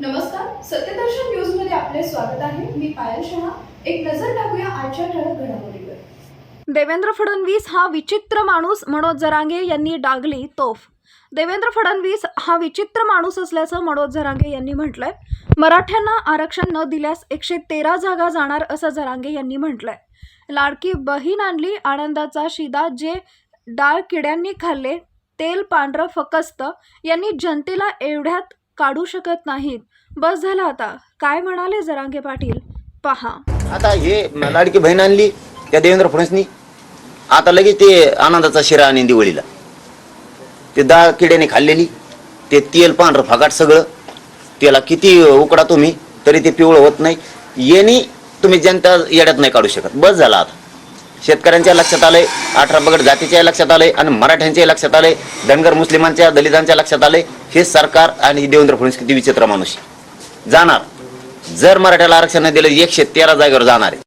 नमस्कार सत्यदर्शन न्यूजमध्ये आपले स्वागत आहे. मी पायल शहा. एक नजर टाकूया आजच्या ठळक घडामोडीवर. देवेंद्र फडणवीस हा विचित्र माणूस मनोज जरांगे यांनी डागली तोफ. देवेंद्र फडणवीस हा विचित्र माणूस असल्याचं मनोज जरांगे यांनी म्हटलंय. मराठ्यांना आरक्षण न दिल्यास एकशे तेरा जागा जाणार असं जरांगे यांनी म्हटलंय. लाडकी बहीण आणली आनंदाचा शिदा जे डाळ किड्यांनी खाल्ले तेल पांढरं फकस्त यांनी जनतेला एवढ्यात काढू शकत नाहीत. बस झाला आता. काय म्हणाले जरांगे पाटील? पहा. आता हे लाडकी बहीण आणली त्या देवेंद्र फडणवीसनी. आता लगेच ते आनंदाचा शिरा आणि दिवाळीला. ते डाळ किड्याने खाल्लेली ते तेल पांढरं फाकाट सगळं. त्याला किती उकडा तुम्ही तरी ते पिवळं होत नाही. यांनी तुम्ही जनता येड्यात नाही काढू शकत. बस झाला आता. शेतकऱ्यांच्या लक्षात आले अठरा बगड जातीच्या लक्षात आले आणि मराठ्यांच्या लक्षात आले धनगर मुस्लिमांच्या दलितांच्या लक्षात आले हे सरकार आणि देवेंद्र फडणवीस किती विचित्र माणूस जाणार. जर मराठ्याला आरक्षण नाही दिलं एकशे तेरा जागेवर जाणार आहे.